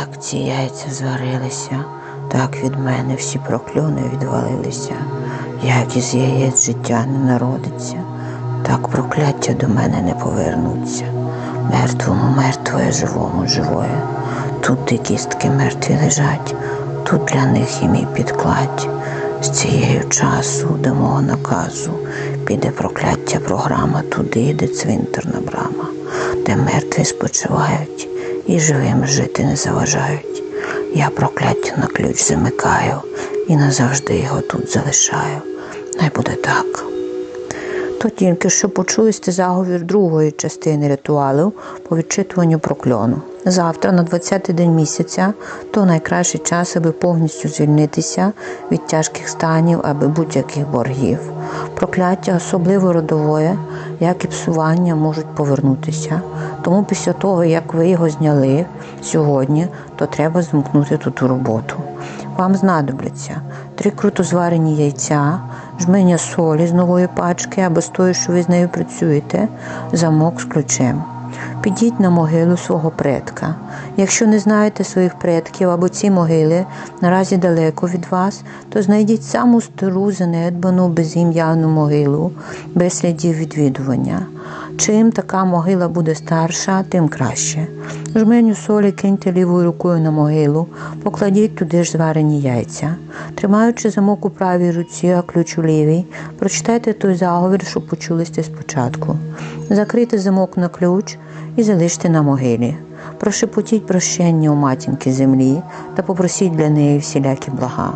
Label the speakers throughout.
Speaker 1: Як ці яйця зварилися, так від мене всі прокльони відвалилися. Як із яєць життя не народиться, так прокляття до мене не повернуться. Мертвому мертве, живому живое. Тут де кістки мертві лежать, тут для них і мій підкладь. З цією часу до мого наказу піде прокляття програма туди, де цвинтарна брама, де мертві спочивають і живим жити не заважають. Я прокляття на ключ замикаю і назавжди його тут залишаю. Най буде так. То тільки що почули сте заговір другої частини ритуалу по відчитуванню прокльону. Завтра, на 20-й день місяця, то найкращий час, аби повністю звільнитися від тяжких станів, аби будь-яких боргів. Прокляття, особливо родовое, як і псування, можуть повернутися. Тому після того, як ви його зняли сьогодні, то треба змкнути тут роботу. Вам знадобляться три круто зварені яйця, жменя солі з нової пачки або з тої, що ви з нею працюєте, замок з ключем. Підіть на могилу свого предка. Якщо не знаєте своїх предків або ці могили наразі далеко від вас, то знайдіть саму стару, занедбану, безім'яну могилу, без слідів відвідування. Чим така могила буде старша, тим краще. Жменю солі киньте лівою рукою на могилу, покладіть туди ж зварені яйця. Тримаючи замок у правій руці, а ключ у лівій, прочитайте той заговір, що почули сте спочатку. Закрийте замок на ключ і залиште на могилі. Прошепотіть прощення у матінки землі та попросіть для неї всілякі блага.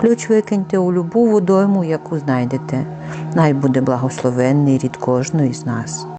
Speaker 1: Ключ викиньте у любу водойму, яку знайдете. Най буде благословенний рід кожної з нас.